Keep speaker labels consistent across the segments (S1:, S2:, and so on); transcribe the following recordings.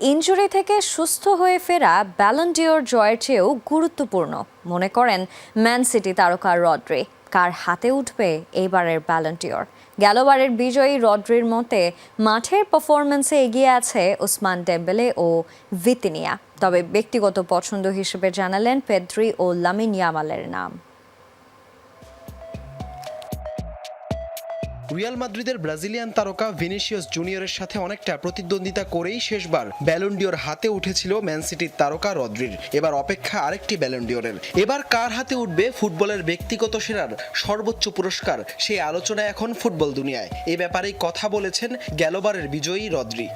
S1: Injury থেকে সুস্থ হয়ে ফেরা ব্যালন্ডিওর জয়ের চেয়েও গুরুত্বপূর্ণ। মনে করেন ম্যান সিটি তারকা রড্রি। কার হাতে উঠবে এইবারের ব্যালন্টিওর গেলবারের বিজয়ী রড্রির মতে, মাঠের পারফরমেন্সে এগিয়ে আছে ওসমান ডেম্বেলে ও ভিতিনিয়া। তবে ব্যক্তিগত পছন্দ হিসেবে জানালেন পেদ্রি ও লামিন ইয়ামালের নাম।
S2: রিয়াল মাদ্রিদের ব্রাজিলিয়ান তারকা ভিনিসিয়াস জুনিয়রের সাথে অনেকটা প্রতিদ্বন্দ্বিতা করেই শেষবার ব্যালন্ডিওর হাতে উঠেছিল ম্যান সিটির তারকা রদ্রির। এবার অপেক্ষা আরেকটি ব্যালন্ডিওরের এবার কার হাতে উঠবে ফুটবলের ব্যক্তিগত সেরার সর্বোচ্চ পুরস্কার? সেই আলোচনা এখন ফুটবল দুনিয়ায়। এ ব্যাপারেই কথা বলেছেন গেলবারের বিজয়ী রদ্রি।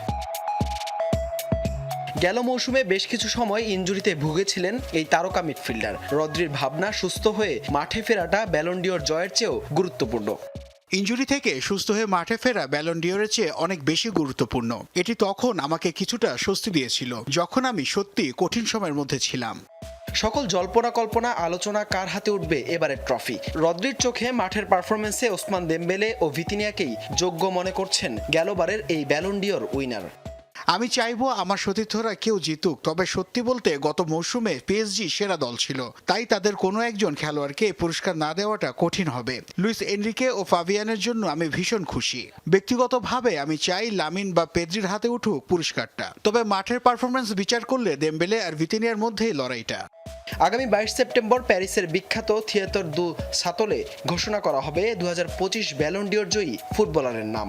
S2: গেল মৌসুমে বেশ কিছু সময় ইনজুরিতে ভুগেছিলেন এই তারকা মিডফিল্ডার। রদ্রির ভাবনা সুস্থ হয়ে মাঠে ফেরাটা ব্যালন্ডিওর জয়ের চেয়েও গুরুত্বপূর্ণ।
S3: ইনজুরি থেকে সুস্থ হয়ে মাঠে ফেরা ব্যালন ডিওরের চেয়ে অনেক বেশি গুরুত্বপূর্ণ। এটি তখন আমাকে কিছুটা স্বস্তি দিয়েছিল, যখন আমি সত্যি কঠিন সময়ের মধ্যে ছিলাম।
S2: সকল জল্পনা কল্পনা, আলোচনা কার হাতে উঠবে এবারের ট্রফি? রদ্রির চোখে মাঠের পারফরমেন্সে ওসমান দেমবেলে ও ভিতিনিয়াকেই যোগ্য মনে করছেন গেলবারের এই ব্যালন্ডিওর উইনার।
S3: আমি চাইব আমার সতীর্থরা কেউ জিতুক, তবে সত্যি বলতে গত মৌসুমে পিএসজি সেরা দল ছিল। তাই তাদের কোনো একজন খেলোয়াড়কে পুরস্কার না দেওয়াটা কঠিন হবে। লুইস এনরিকে ও ফাবিয়ানের জন্য আমি ভীষণ খুশি। ব্যক্তিগতভাবে আমি চাই লামিন বা পেদ্রির হাতে উঠুক পুরস্কারটা। তবে মাঠের পারফরমেন্স বিচার করলে দেমবেলে আর ভিতিনিয়ার মধ্যেই লড়াইটা।
S2: আগামী বাইশ সেপ্টেম্বর প্যারিসের বিখ্যাত থিয়েটার দু সাতলে ঘোষণা করা হবে দু হাজার পঁচিশ ব্যালন্ডিওর জয়ী ফুটবলারের নাম।